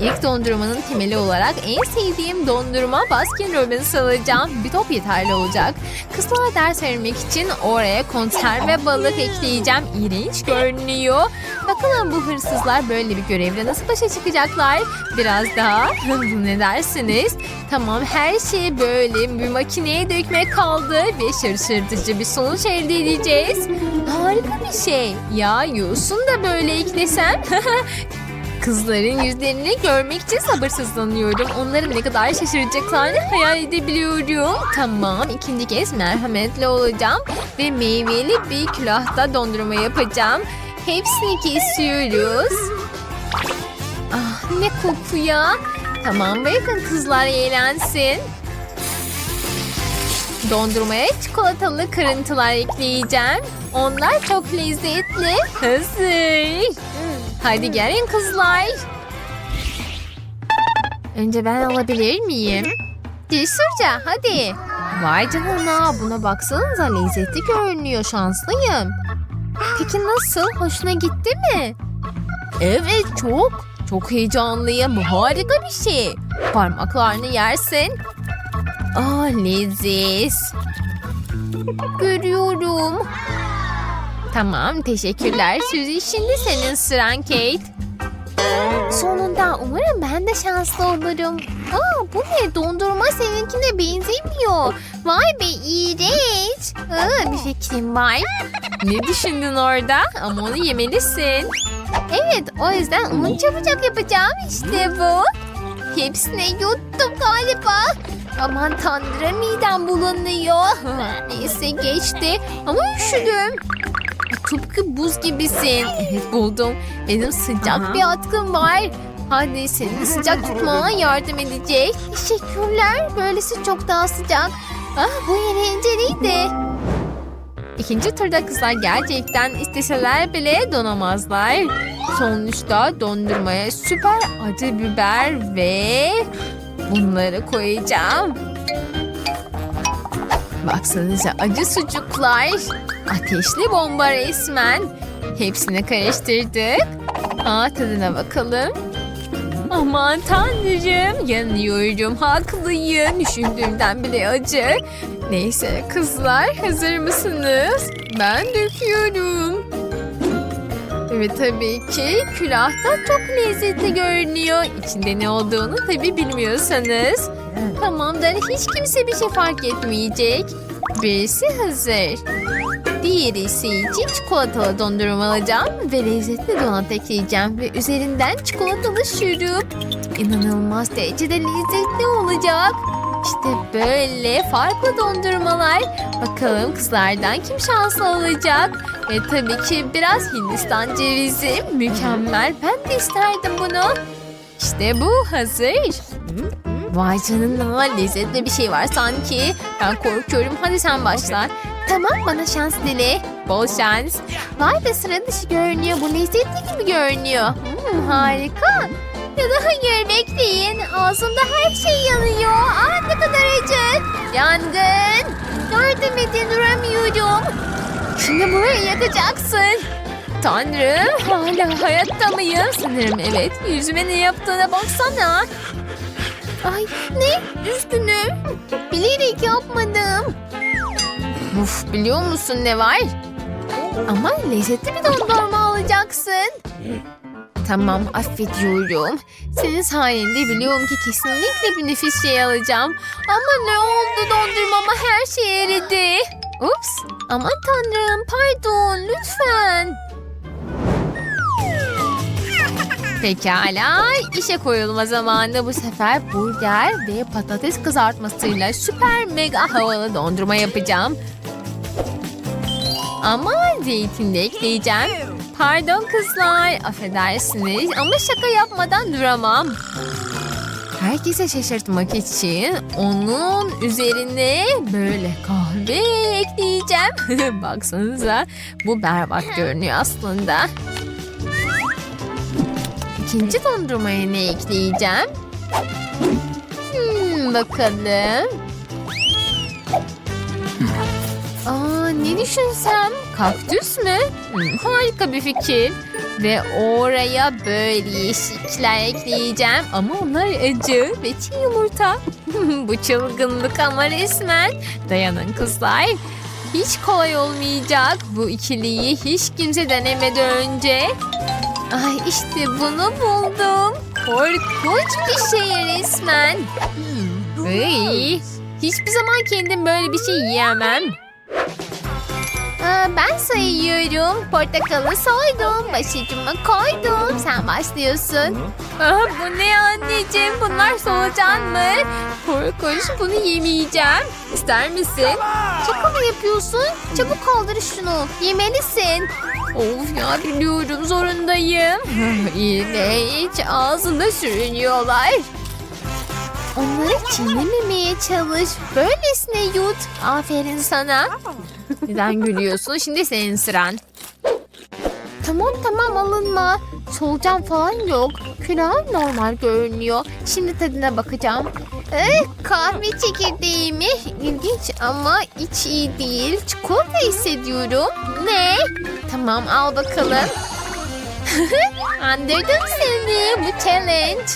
İlk dondurmanın temeli olarak en sevdiğim dondurma Baskin Robbins alacağım. Bir top yeterli olacak. Kızlara ders vermek için oraya konserve balık ekleyeceğim. İğrenç görünüyor. Bakalım bu hırsızlar böyle bir görevle nasıl başa çıkacaklar? Biraz daha. ne dersiniz? Tamam her şeyi böyle bir makineye dökmek kaldı ve şaşırtıcı bir sonuç elde edeceğiz. Harika bir şey. Ya yosun da böyle eklesem. Kızların yüzlerini görmek için sabırsızlanıyorum. Onların ne kadar şaşıracaklarını hayal edebiliyorum. Tamam ikinci kez merhametli olacağım ve meyveli bir külahta dondurma yapacağım. Hepsini kesiyoruz. Ah ne koku ya. Tamam bırakın kızlar eğlensin. Dondurmaya çikolatalı kırıntılar ekleyeceğim. Onlar çok lezzetli. Hazır. Hadi gelin kızlar. Önce ben alabilir miyim? Cesurca hadi. Vay canına buna baksanıza lezzetli görünüyor şanslıyım. Peki nasıl? Hoşuna gitti mi? Evet çok. Çok heyecanlıyım. Harika bir şey. Parmaklarını yersin. Ah leziz. Görüyorum. Tamam teşekkürler Suzy. Şimdi senin sıran Kate. Sonunda umarım ben de şanslı olurum. Aa, bu ne dondurma seninkine benzemiyor. Vay be iğrenç. Aa, bir fikrim var. Ne düşündün orada? Ama onu yemelisin. Evet o yüzden onu çabucak yapacağım. İşte bu. Hepsini yuttum galiba. Aman tanrım midem bulanıyor. Neyse geçti ama üşüdüm. Tıpkı buz gibisin. Evet buldum. Benim sıcak bir atkım var. Hadi seni sıcak tutmana yardım edecek. Teşekkürler. Böylesi çok daha sıcak. Ah bu eğlenceliydi. İkinci turda kızlar gerçekten isteseler bile donamazlar. Sonuçta dondurmaya süper acı biber ve bunları koyacağım. Baksanıza acı sucuklar. Ateşli bomba resmen. Hepsini karıştırdık. Aa, tadına bakalım. Aman tanrım yanıyorum haklıyım düşündüğümden bile acı. Neyse kızlar hazır mısınız? Ben döküyorum. Ve tabii ki külahta çok lezzetli görünüyor. İçinde ne olduğunu tabii bilmiyorsanız. Tamamdır hiç kimse bir şey fark etmeyecek. Birisi hazır. Diğeri ise için çikolatalı dondurma alacağım ve lezzetli donat ekleyeceğim ve üzerinden çikolatalı şurup. İnanılmaz derecede lezzetli olacak. İşte böyle farklı dondurmalar. Bakalım kızlardan kim şanslı olacak? Ve tabii ki biraz Hindistan cevizi. Mükemmel. Ben de isterdim bunu. İşte bu hazır. Vay canına lezzetli bir şey var sanki. Ben korkuyorum. Hadi sen başla. Tamam bana şans dile. Bol şans. Vay be sıra dışı görünüyor. Bu lezzetli gibi görünüyor. Hmm, harika. Ya da hayır bekleyin. Ağzımda her şey yanıyor. Aa ne kadar acı. Yangın. Yardım edin duramıyorum. Şimdi burayı yakacaksın. Tanrım hala hayatta mıyım? Sanırım evet. Yüzüme ne yaptığına baksana. Ay ne? Üzgünüm. Bilerek yapmadım. Uf biliyor musun ne var? Ama lezzetli bir dondurma alacaksın. Tamam affediyorum. Senin sayende biliyorum ki kesinlikle bir nefis şey alacağım. Ama ne oldu dondurmama her şey eridi. Ups aman tanrım pardon lütfen. Pekala işe koyulma zamanı bu sefer burger ve patates kızartmasıyla süper mega havalı dondurma yapacağım. Ama zeytin de ekleyeceğim. Pardon kızlar affedersiniz ama şaka yapmadan duramam. Herkese şaşırtmak için onun üzerine böyle kahve ekleyeceğim. Baksanıza bu berbat görünüyor aslında. İkinci dondurmaya ne ekleyeceğim? Hmm, bakalım. Aa, ne düşünsem? Kaktüs mü? Hmm, harika bir fikir. Ve oraya böyle yeşillikler ekleyeceğim. Ama onlar acı ve çiğ yumurta. Bu çılgınlık ama resmen. Dayanın kızlar. Hiç kolay olmayacak. Bu ikiliyi hiç kimse denemedi önce. Ay işte bunu buldum. Korkunç bir şey resmen. Iy, hiçbir zaman kendim böyle bir şey yiyemem. Ben sayıyorum. Portakalı soydum. Başucuma koydum. Sen başlıyorsun. Aa, bu ne anneciğim? Bunlar solucan mı? Korkunç. Bunu yemeyeceğim. İster misin? Şaka mı yapıyorsun? Çabuk kaldır şunu. Yemelisin. Of ya biliyorum zorundayım. İğrenç. Ağzında sürünüyorlar. Onları çiğnememeye çalış. Böylesine yut. Aferin sana. Neden gülüyorsun? Şimdi senin sıran. Tamam tamam alınma. Solucan falan yok. Külahım normal görünüyor. Şimdi tadına bakacağım. Eh, kahve çekirdeği mi? İlginç ama iç iyi değil. Çikolata hissediyorum. Ne? Tamam al bakalım. Andırdım seni. Bu challenge.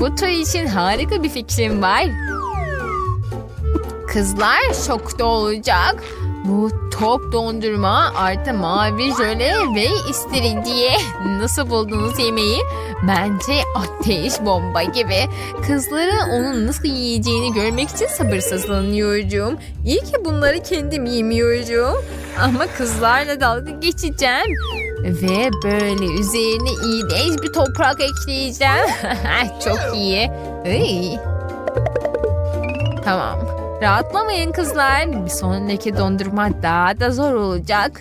Bu tur için harika bir fikrim var. Kızlar şokta olacak. Bu top dondurma artı mavi jöle ve istiridye. Nasıl buldunuz yemeği? Bence ateş bomba gibi. Kızların onun nasıl yiyeceğini görmek için sabırsızlanıyorum. İyi ki bunları kendim yemiyorum. Ama kızlarla dalga geçeceğim. Ve böyle üzerine iğrenç bir toprak ekleyeceğim. Çok iyi. Iy. Tamam. Rahatlamayın kızlar. Bir sonraki dondurma daha da zor olacak.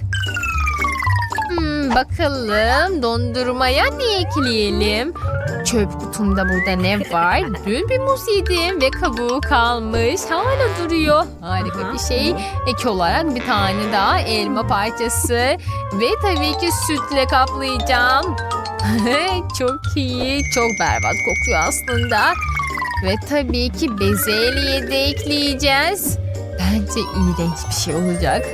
Hmm, bakalım dondurmaya ne ekleyelim? Çöp kutumda burada ne var? Dün bir muz yedim ve kabuğu kalmış. Hala duruyor. Harika bir şey. Ek olarak bir tane daha elma parçası. Ve tabii ki sütle kaplayacağım. çok iyi. Çok berbat kokuyor aslında. Ve tabii ki bezelye de ekleyeceğiz. Bence iğrenç bir şey olacak.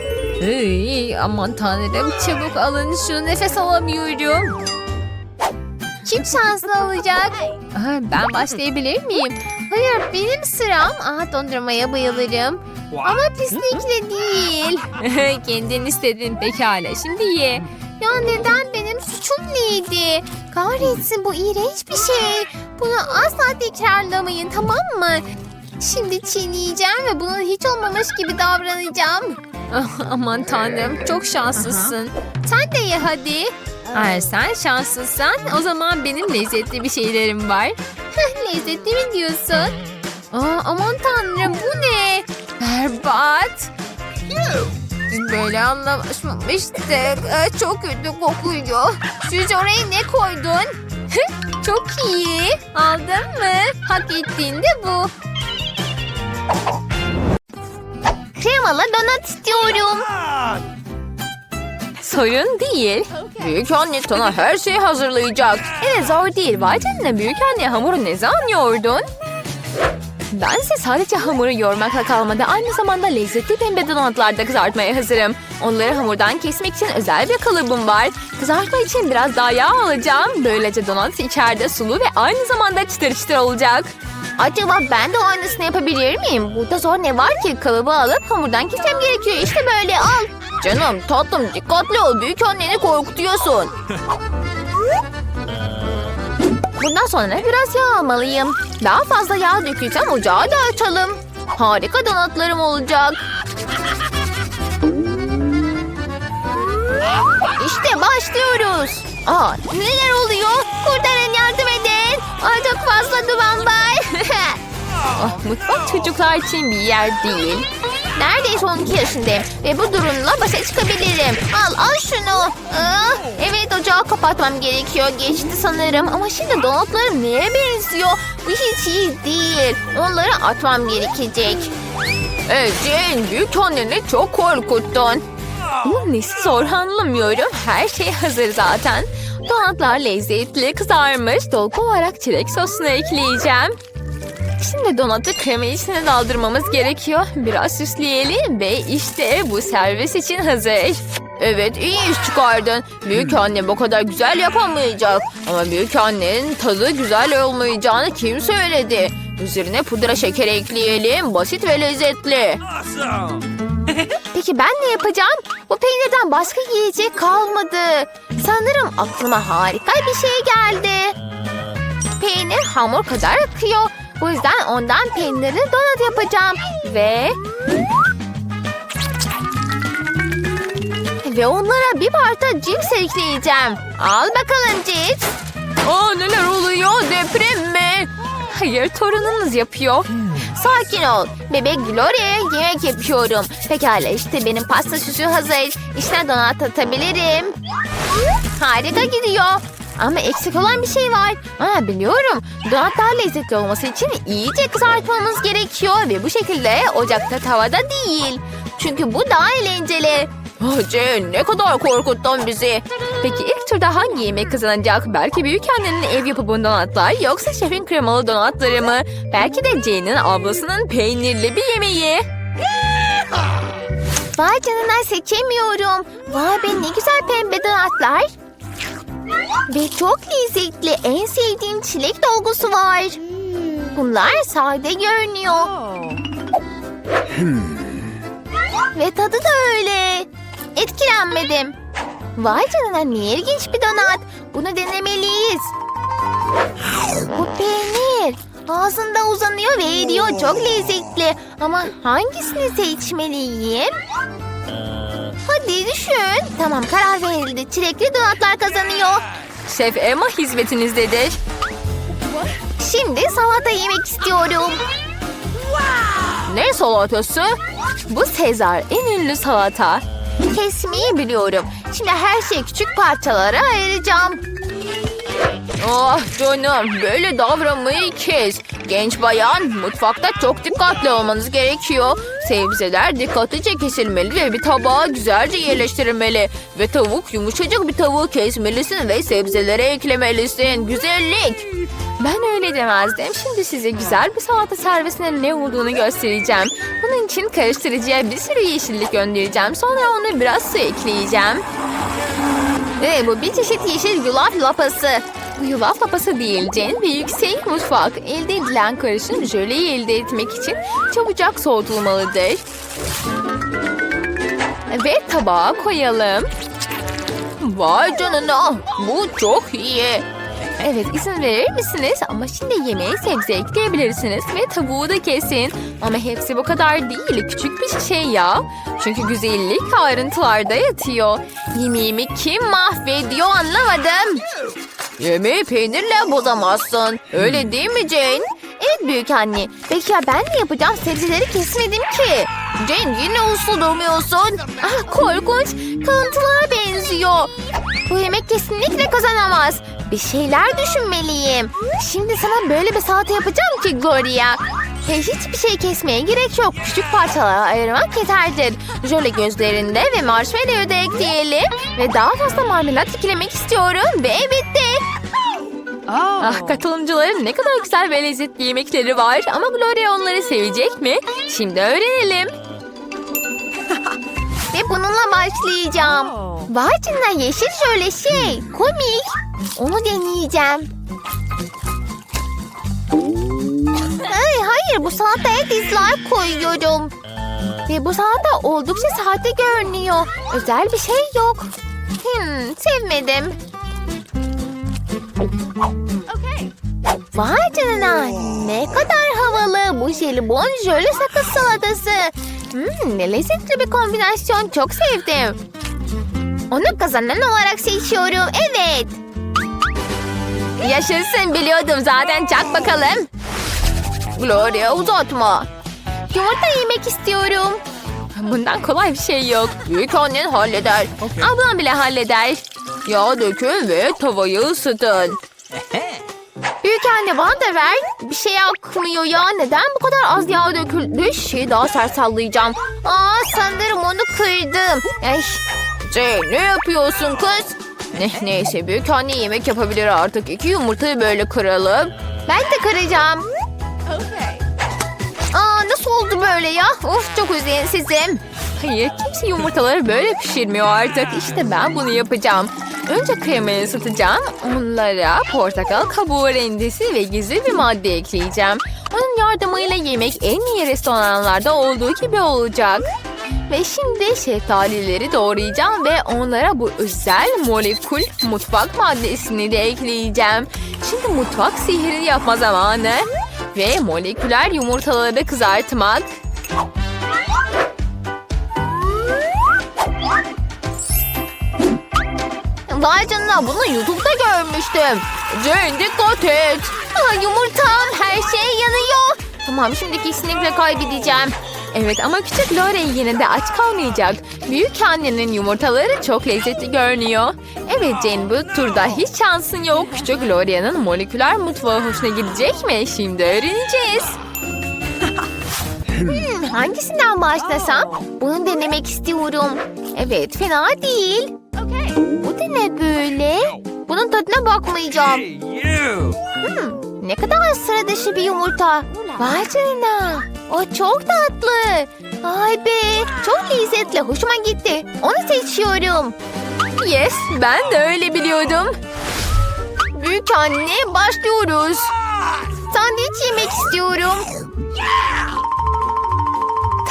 Iy, aman tanrım çabuk alın şunu nefes alamıyorum. Kim şanslı olacak? Ben başlayabilir miyim? Hayır benim sıram. Aa, dondurmaya bayılırım. Ama pislikle değil. Kendin istedin pekala şimdi ye. Ya neden benim suçum neydi? Kahretsin bu iğrenç bir şey. Bunu asla tekrarlamayın tamam mı? Şimdi çiğneyeceğim ve bunun hiç olmamış gibi davranacağım. Ah, aman tanrım çok şanslısın. Sen de ye hadi. Eğer sen şanslıysan o zaman benim lezzetli bir şeylerim var. lezzetli mi diyorsun? Aa, aman tanrım bu ne? Berbat. Böyle anlaşmamıştık. Ee, Çok kötü kokuyor. Siz oraya ne koydun? Çok iyi. Aldın mı? Hak ettiğin de bu. Kremalı donat istiyorum. Sorun değil. Büyük anne sana her şeyi hazırlayacak. Evet zor değil. Vay canına büyük anne hamuru ne zaman yoğurdun? Bense sadece hamuru yoğurmakla kalmadı. Aynı zamanda lezzetli pembe donatlar da kızartmaya hazırım. Onları hamurdan kesmek için özel bir kalıbım var. Kızartma için biraz daha yağ alacağım. Böylece donat içeride sulu ve aynı zamanda çıtır çıtır olacak. Acaba ben de o aynısını yapabilir miyim? Burada zor ne var ki? Kalıbı alıp hamurdan kesmem gerekiyor. İşte böyle al. Canım tatlım dikkatli ol. Büyük anneni korkutuyorsun. Bundan sonra biraz yağ almalıyım. Daha fazla yağ dökeceğim ocağı da açalım. Harika donatlarım olacak. İşte başlıyoruz. Aa, neler oluyor? Kurtarın yardım edin. Aa, çok fazla duman var. ah, mutfak çocuklar için bir yer değil. Neredeyse 12 yaşındayım ve bu durumla başa çıkabilirim. Al al şunu. Aa, evet ocağı kapatmam gerekiyor. Geçti sanırım ama şimdi donatlarım neye benziyor? Bu hiç iyi değil. Onları atmam gerekecek. Ecin büyük anneni çok korkuttun. Bunun nesi zor anlamıyorum. Her şey hazır zaten. Donatlar lezzetli kızarmış. Dolgu olarak çilek sosunu ekleyeceğim. Şimdi donatı krema içine daldırmamız gerekiyor. Biraz süsleyelim ve işte bu servis için hazır. Evet iyi iş çıkardın. Büyük anne bu kadar güzel yapamayacak. Ama büyük annenin tadı güzel olmayacağını kim söyledi? Üzerine pudra şeker ekleyelim. Basit ve lezzetli. Peki ben ne yapacağım? Bu peynirden başka yiyecek kalmadı. Sanırım aklıma harika bir şey geldi. Peynir hamur kadar akıyor. Bu yüzden ondan peynirli donat yapacağım. Ve... Ve onlara bir parça cips ekleyeceğim. Al bakalım cips. Aa neler oluyor? Deprem mi? Hayır torununuz yapıyor. Sakin ol. Bebek Gloria'ya yemek yapıyorum. Pekala işte benim pasta süsü hazır. İçine donat atabilirim. Harika gidiyor. Ama eksik olan bir şey var. Aa, biliyorum. Donat daha lezzetli olması için iyice kızartmamız gerekiyor. Ve bu şekilde ocakta tavada değil. Çünkü bu daha eğlenceli. Ah Jane ne kadar korkuttun bizi. Peki ilk turda hangi yemek kazanacak? Belki büyük annenin ev yapımı donatlar yoksa şefin kremalı donatları mı? Belki de Jane'in ablasının peynirli bir yemeği. Vay canına seçemiyorum. Vay be ne güzel pembe donatlar. Ve çok lezzetli. En sevdiğim çilek dolgusu var. Bunlar sade görünüyor. Ve tadı da öyle. Etkilenmedim. Vay canına ne ilginç bir donat. Bunu denemeliyiz. Bu peynir. Ağzında uzanıyor ve eriyor. Çok lezzetli. Ama hangisini seçmeliyim? Hadi düşün. Tamam karar verildi. Çilekli donatlar kazanıyor. Şef Emma hizmetinizdedir. Şimdi salata yemek istiyorum. Ne salatası? Bu Sezar en ünlü salata. Kesmeyi biliyorum. Şimdi her şeyi küçük parçalara ayıracağım. Ah canım böyle davranmayı kes. Genç bayan mutfakta çok dikkatli olmanız gerekiyor. Sebzeler dikkatlice kesilmeli ve bir tabağa güzelce yerleştirilmeli. Ve tavuk yumuşacık bir tavuğu kesmelisin ve sebzelere eklemelisin. Güzellik. Ben öyle demezdim. Şimdi size güzel bir salata servisinin ne olduğunu göstereceğim. Bunun için karıştırıcıya bir sürü yeşillik göndereceğim. Sonra ona biraz su ekleyeceğim. Ve bu bir çeşit yeşil yulaf lapası. Bu yulaf lapası değil Jen ve yüksek mutfak. Elde edilen karışım jöleyi elde etmek için çabucak soğutulmalıdır. Ve tabağa koyalım. Vay canına bu çok iyi. Evet izin verir misiniz? Ama şimdi yemeğe sebze ekleyebilirsiniz ve tavuğu da kesin. Ama hepsi bu kadar değil. Küçük bir şey ya. Çünkü güzellik ayrıntılarda yatıyor. Yemeğimi kim mahvediyor anlamadım. Yemeği peynirle bozamazsın. Öyle değil mi Jane? Evet büyük anne. Peki ya ben ne yapacağım? Sebzeleri kesmedim ki. Jane yine uslu durmuyorsun. Ah korkunç. Kalıntılara benziyor. Bu yemek kesinlikle kazanamaz. Bir şeyler düşünmeliyim. Şimdi sana böyle bir salata yapacağım ki Gloria. Ve hiçbir şey kesmeye gerek yok. Küçük parçalara ayırmak yeterdir. Jöle gözlerinde ve marshmallow da ekleyelim. Ve daha fazla marmelat eklemek istiyorum. Ve bitti. Ah katılımcıların ne kadar güzel ve lezzetli yemekleri var. Ama Gloria onları sevecek mi? Şimdi öğrenelim. Ve bununla başlayacağım. Vay canına yeşil şöyle şey. Komik. Onu deneyeceğim. Hayır bu salataya dislike koyuyorum. Ve bu salata oldukça sade görünüyor. Özel bir şey yok. Hmm, sevmedim. Vay canına ne kadar havalı bu jelibon jöle sakız salatası. Hmm, ne lezzetli bir kombinasyon çok sevdim. Onu kazanan olarak seçiyorum evet. Yaşasın biliyordum zaten çak bakalım. Gloria uzatma. Yumurta yemek istiyorum. Bundan kolay bir şey yok. Büyük annen halleder. Ablam bile halleder. Yağ dökün ve tavayı ısıtın. Büyük anne bana da ver. Bir şey akmıyor ya. Neden bu kadar az yağ döküldü? Şeyi daha sert sallayacağım. Aa sanırım onu kırdım. Ay, Jane ne yapıyorsun kız? Ne, neyse büyük anne yemek yapabilir artık. İki yumurtayı böyle kıralım. ben de kıracağım. Aa nasıl oldu böyle ya? Of çok üzünsüzüm. Hayır kimse yumurtaları böyle pişirmiyor artık. İşte ben bunu yapacağım. Önce kremayı ısıtacağım. Onlara portakal kabuğu rendesi ve gizli bir madde ekleyeceğim. Onun yardımıyla yemek en iyi restoranlarda olduğu gibi olacak. Ve şimdi şeftalileri doğrayacağım ve onlara bu özel molekül mutfak maddesini de ekleyeceğim. Şimdi mutfak sihri yapma zamanı. Ve moleküler yumurtaları kızartmak. Vay canına bunu YouTube'da görmüştüm. Jane dikkat et. Aa, yumurtam her şey yanıyor. Tamam şimdi kesinlikle kaybedeceğim. Evet ama küçük Lore yine de aç kalmayacak. Büyük annenin yumurtaları çok lezzetli görünüyor. Evet Jane bu turda hiç şansın yok. Küçük Lore'nin moleküler mutfağı hoşuna gidecek mi? Şimdi öğreneceğiz. Hmm, hangisinden başlasam? Bunu denemek istiyorum. Evet fena değil. Bu da ne böyle? Bunun tadına bakmayacağım. You! Ne kadar sıra dışı bir yumurta. Vay canına. O çok tatlı. Ay be. Çok lezzetli. Hoşuma gitti. Onu seçiyorum. Yes. Ben de öyle biliyordum. Büyük anne başlıyoruz. Sandviç yemek istiyorum.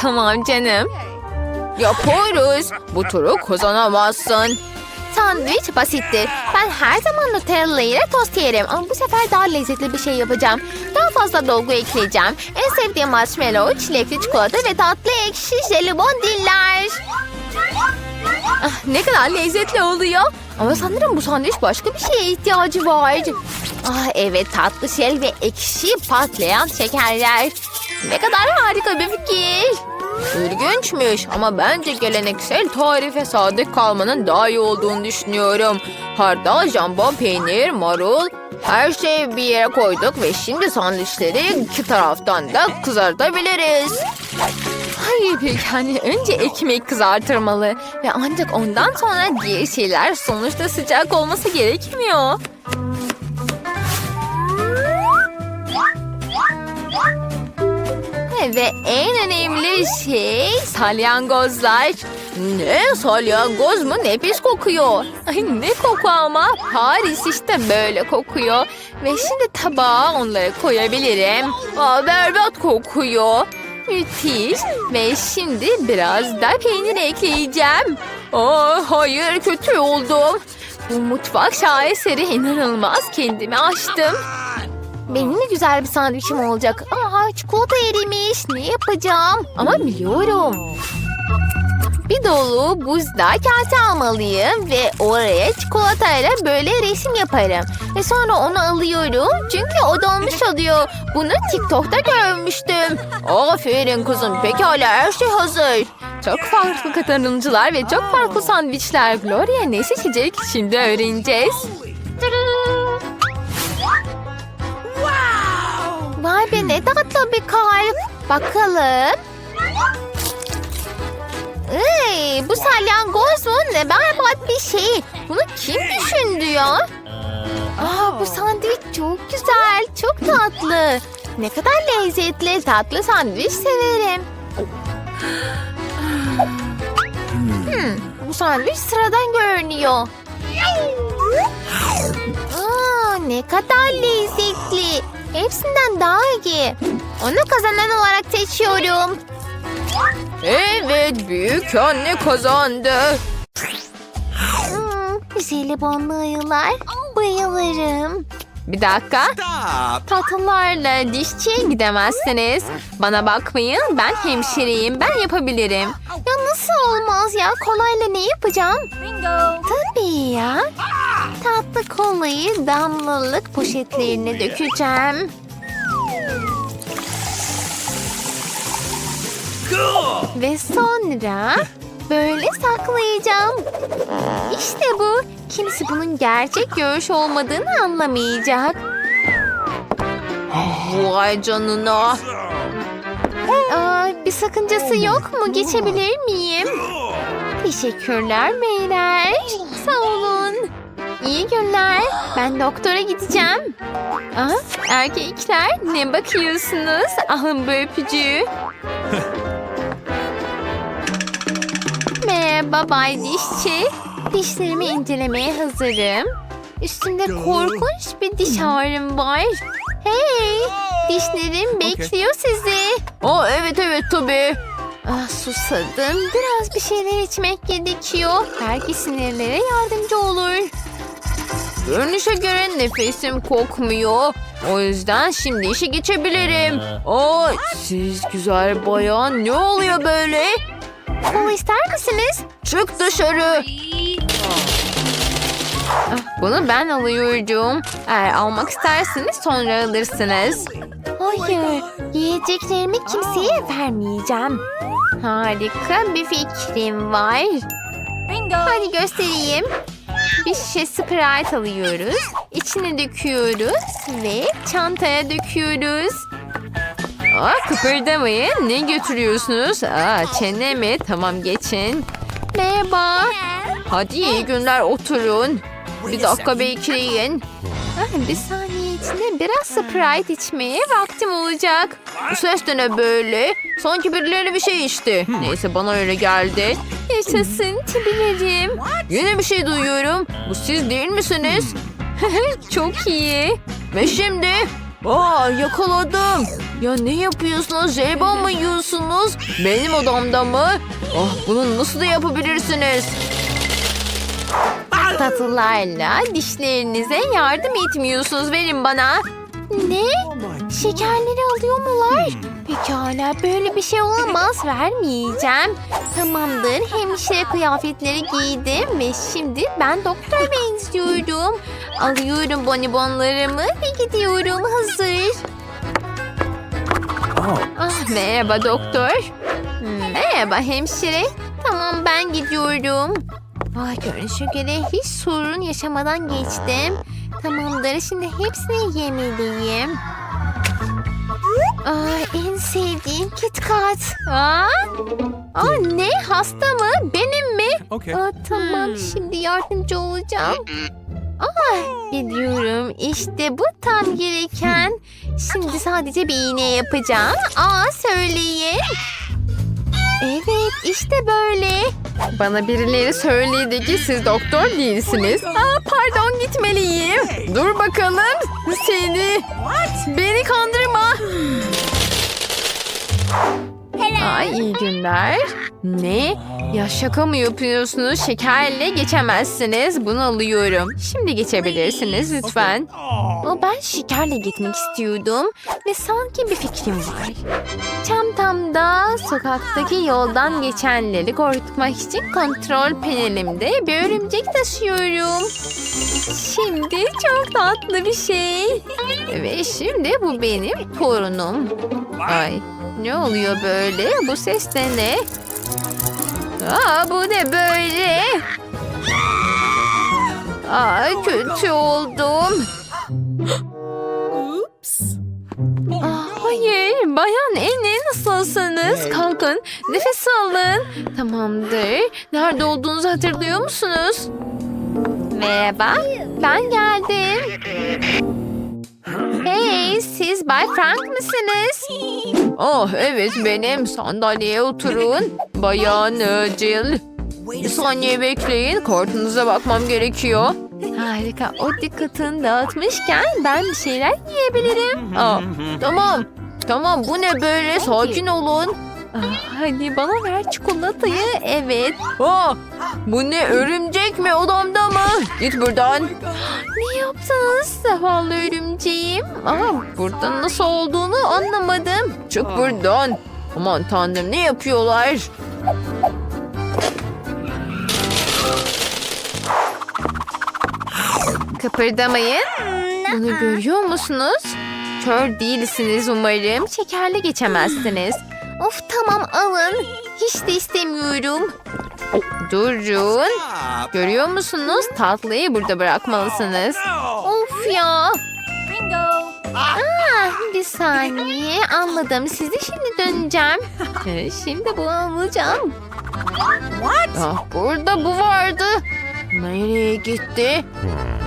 Tamam canım. Yapıyoruz. Bu turu kazanamazsın. Sandviç basitti. Ben her zaman Nutella ile tost yerim ama bu sefer daha lezzetli bir şey yapacağım. Daha fazla dolgu ekleyeceğim. En sevdiğim marshmallow, çilekli çikolata ve tatlı ekşi jelibon diller. Ah, ne kadar lezzetli oluyor. Ama sanırım bu sandviç başka bir şeye ihtiyacı var. Ah evet tatlı şel ve ekşi patlayan şekerler. Ne kadar harika bir fikir. İlginçmiş ama bence geleneksel tarife sadık kalmanın daha iyi olduğunu düşünüyorum. Hardal, jambon, peynir, marul her şeyi bir yere koyduk ve şimdi sandviçleri iki taraftan da kızartabiliriz. Hayır büyük anne önce ekmek kızartılmalı ve ancak ondan sonra diğer şeyler sonuçta sıcak olması gerekmiyor. Ve en önemli şey salyangozlar. Ne salyangoz mu? Ne pis kokuyor. Ay ne koku ama. Paris işte böyle kokuyor. Ve şimdi tabağa onları koyabilirim. Aa, berbat kokuyor. Müthiş. Ve şimdi biraz da peynir ekleyeceğim. Aa, hayır kötü oldum. Bu mutfak şaheseri inanılmaz kendimi açtım. Benim de güzel bir sandviçim olacak. Aa çikolata erimiş. Ne yapacağım? Ama biliyorum. Bir dolu buzda kase almalıyım ve oraya çikolatayla böyle resim yaparım. Ve sonra onu alıyorum çünkü o dolmuş oluyor. Bunu TikTok'ta görmüştüm. Aferin kızım. Pekala her şey hazır. Çok farklı katılımcılar ve çok farklı sandviçler. Gloria ne seçecek? Şimdi öğreneceğiz. Vay ne tatlı bir kalp. Bakalım. Ey, bu salyangoz mu? Ne berbat bir şey. Bunu kim düşündü ya? Aa, bu sandviç çok güzel. Çok tatlı. Ne kadar lezzetli. Tatlı sandviç severim. Hmm, bu sandviç sıradan görünüyor. Aa, ne kadar lezzetli. Hepsinden daha iyi. Onu kazanan olarak seçiyorum. Evet, büyük anne kazandı. Hmm, jelibonlu ayılar. Bayılırım. Bir dakika. Stop! Tatlılarla dişçiye gidemezsiniz. Bana bakmayın ben hemşireyim ben yapabilirim. Ya nasıl olmaz ya kolayla ne yapacağım? Bingo. Tabii ya. Tatlı kolayı damlalık poşetlerine dökeceğim. Ve sonra böyle saklayacağım. İşte bu. Kimse bunun gerçek görüş olmadığını anlamayacak. Vay canına. Aa, bir sakıncası yok mu? Geçebilir miyim? Teşekkürler beyler. Sağ olun. İyi günler. Ben doktora gideceğim. Aa, erkekler ne bakıyorsunuz? Alın bu öpücüğü. Merhaba Bay Dişçi. Dişlerimi incelemeye hazırım. Üstümde korkunç bir diş ağrım var. Hey, dişlerim bekliyor sizi. Aa evet evet tabii. Ah, susadım. Biraz bir şeyler içmek gerekiyor. Belki sinirlere yardımcı olur. Görünüşe göre nefesim kokmuyor. O yüzden şimdi işe geçebilirim. Aa, siz güzel bayan ne oluyor böyle? Kola ister misiniz? Çık dışarı. Ah, bunu ben alıyorum. Eğer almak isterseniz sonra alırsınız. Hayır, yiyeceklerimi kimseye vermeyeceğim. Harika bir fikrim var. Hadi göstereyim. Bir şişe Sprite alıyoruz. İçine döküyoruz ve çantaya döküyoruz. Aa, kıpırdamayın. Ne götürüyorsunuz? Aa, çene mi? Tamam geçin. Merhaba. Hadi iyi günler oturun. Bir dakika bekleyin. Ah, bir saniye içinde biraz Sprite içmeye vaktim olacak. Bu ses de ne böyle? Sanki birileri bir şey içti. Neyse bana öyle geldi. Yaşasın tibilerim. Yine bir şey duyuyorum. Bu siz değil misiniz? Çok iyi. Ve şimdi? Aa yakaladım. Ya ne yapıyorsunuz? Jelibon mu yiyorsunuz? Benim odamda mı? Ah bunu nasıl da yapabilirsiniz? Tatlılarla dişlerinize yardım etmiyorsunuz. Verin bana. Ne? Şekerleri alıyor mular? Pekala böyle bir şey olamaz. Vermeyeceğim. Tamamdır. Hemşire kıyafetleri giydim ve şimdi ben doktora benziyorum. Alıyorum bonibonlarımı ve gidiyorum. Hazır. Ah, merhaba doktor. Merhaba hemşire. Tamam ben gidiyorum. Vay görünüşe göre hiç sorun yaşamadan geçtim. Tamamdır şimdi hepsini yemeliyim. Aa, en sevdiğim KitKat. Aa, Aa, ne hasta mı? Benim mi? Okay. Aa, tamam şimdi yardımcı olacağım. Aa, biliyorum işte bu tam gereken. Şimdi sadece bir iğne yapacağım. Aa söyleyin. Evet işte böyle. Bana birileri söyledi ki siz doktor değilsiniz. Aa, pardon gitmeliyim. Dur bakalım. Seni. Beni kandırma. Ay iyi günler. Ne? Ya şaka mı yapıyorsunuz? Şekerle geçemezsiniz. Bunu alıyorum. Şimdi geçebilirsiniz lütfen. Ama ben şekerle gitmek istiyordum ve sanki bir fikrim var. Çantamda sokaktaki yoldan geçenleri korkutmak için kontrol panelimde bir örümcek taşıyorum. Şimdi çok tatlı bir şey. Ve şimdi bu benim torunum. Ay ne oluyor böyle? Bu ses de ne? Aa bu ne böyle? Aa kötü oldum. Ah, hayır, bayan Eni nasılsınız? Kalkın, nefes alın. Tamamdır. Nerede olduğunuzu hatırlıyor musunuz? Merhaba, ben geldim. Hey, siz Bay Frank mısınız? Oh evet benim. Sandalyeye oturun. Bayan e, Jill. Bir saniye bekleyin. Kartınıza bakmam gerekiyor. Harika, o dikkatini dağıtmışken ben bir şeyler yiyebilirim. Aa, tamam. Tamam bu ne böyle? Sakin olun. Ah, hadi bana ver çikolatayı. Evet. Aa, bu ne örümcek mi odamda mı? Git buradan. Ne yaptınız zavallı örümceğim? Aa, burada nasıl olduğunu anlamadım. Çık buradan. Aman tanrım ne yapıyorlar? Kıpırdamayın. Bunu görüyor musunuz? Kör değilsiniz umarım. Şekerle geçemezsiniz. Of tamam alın. Hiç de istemiyorum. Durun. Görüyor musunuz? Tatlıyı burada bırakmalısınız. Of ya. Ah, bir saniye anladım. Sizi şimdi döneceğim. Ee, Şimdi bunu alacağım. Ah, burada bu vardı. Nereye gitti?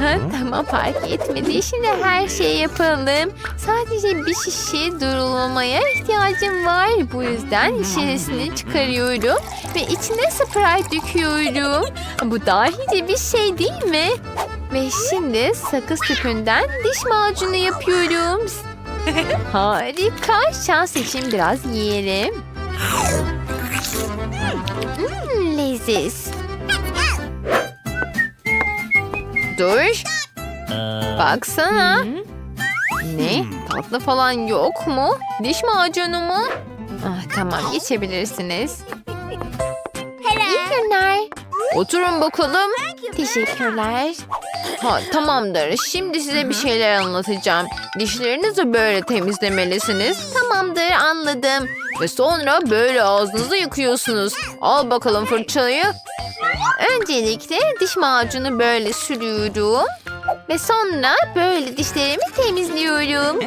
Ha, tamam fark etmedi. Şimdi her şeyi yapalım. Sadece bir şişe durulamaya ihtiyacım var. Bu yüzden şişesini çıkarıyorum ve içine Sprite döküyorum. Bu dahice bir şey değil mi? Ve şimdi sakız tüpünden diş macunu yapıyorum. Harika. Şans için biraz yiyelim. Hmm, leziz. Dur. Baksana. Ne? Tatlı falan yok mu? Diş macunu mu? Ah, tamam geçebilirsiniz. İyi günler. Oturun bakalım. Teşekkürler. Ha tamamdır. Şimdi size bir şeyler anlatacağım. Dişlerinizi böyle temizlemelisiniz. Tamamdır anladım. Ve sonra böyle ağzınızı yıkıyorsunuz. Al bakalım fırçayı. Öncelikle diş macunu böyle sürüyorum. Ve sonra böyle dişlerimi temizliyorum.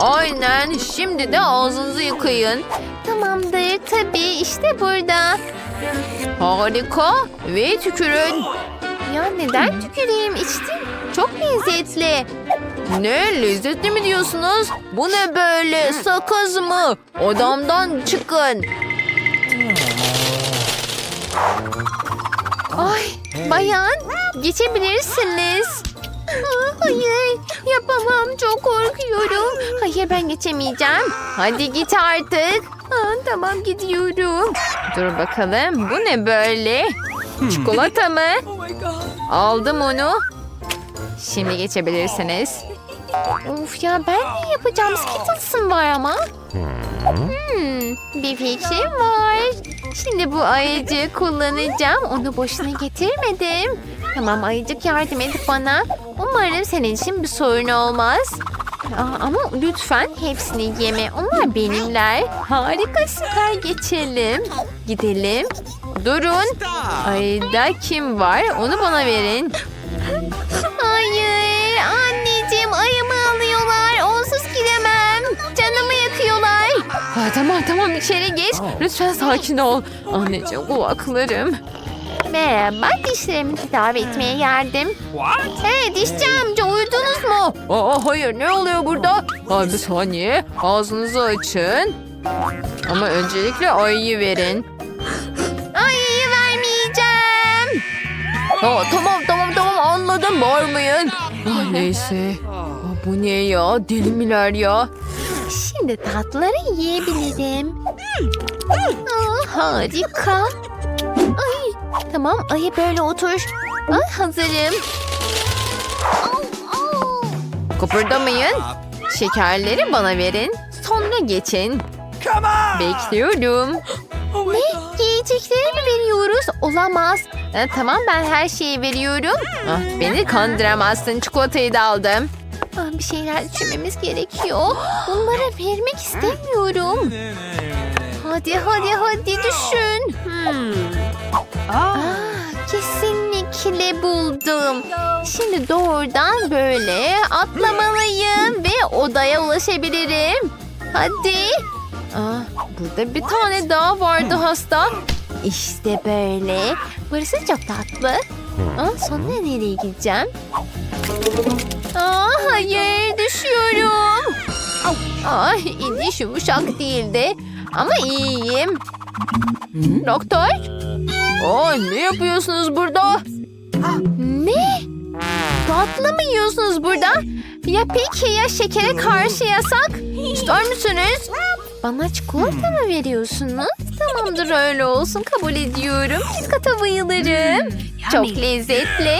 Aynen. Şimdi de ağzınızı yıkayın. Tamamdır tabii işte burada. Harika. Ve tükürün. Ya neden tüküreyim içtim? Çok lezzetli. Ne lezzetli mi diyorsunuz? Bu ne böyle sakız mı? Odamdan çıkın. Ay bayan geçebilirsiniz. Aa, Hayır yapamam çok korkuyorum. Hayır ben geçemeyeceğim. Hadi git artık. Aa, tamam gidiyorum. Dur bakalım bu ne böyle? Çikolata mı? Aldım onu. Şimdi geçebilirsiniz. Of ya ben ne yapacağım? Skittles'ım var ama. Hmm, bir fikrim var. Şimdi bu ayıcığı kullanacağım. Onu boşuna getirmedim. Tamam ayıcık yardım edip bana. Umarım senin için bir sorun olmaz. Aa, ama lütfen hepsini yeme. Onlar benimler. Harika süper geçelim. Gidelim. Durun. Ayda kim var? Onu bana verin. Ha, tamam tamam içeri geç. Lütfen sakin ol. Anneciğim kulaklarım. Merhaba dişlerimi tedavi etmeye geldim. Hey dişçi amca uyudunuz mu? Aa, hayır ne oluyor burada? Ha, bir saniye. Ağzınızı açın. Ama öncelikle ayıyı verin. Ayıyı vermeyeceğim. Ha, tamam tamam tamam anladım bağırmayın. Ah, neyse. Ah, bu ne ya? Deli miler ya? Şimdi tatlıları yiyebilirim. Aa, harika. Ay, tamam ayı böyle otur. Ay, hazırım. Kıpırdamayın. Şekerleri bana verin. Sonra geçin. Bekliyorum. Ne? Yiyecekleri mi veriyoruz? Olamaz. Ha, tamam ben her şeyi veriyorum. Ah, beni kandıramazsın. Çikolatayı da aldım. Ah, bir şeyler düşünmemiz gerekiyor. Bunlara vermek istemiyorum. Hadi hadi hadi düşün. Hmm. Ah, kesinlikle buldum. Şimdi doğrudan böyle atlamalıyım ve odaya ulaşabilirim. Hadi. Ah, burada bir tane daha vardı hasta. İşte böyle. Burası çok tatlı. Aa, sonra nereye gideceğim? Aa, hayır düşüyorum. Ay iniş yumuşak değildi. Ama iyiyim. Doktor. Aa, ne yapıyorsunuz burada? Ne? Tatlı mı yiyorsunuz burada? Ya peki ya şekere karşı yasak? İster misiniz? Bana çikolata mı veriyorsunuz? Tamamdır öyle olsun kabul ediyorum. KitKat'a bayılırım. Çok lezzetli.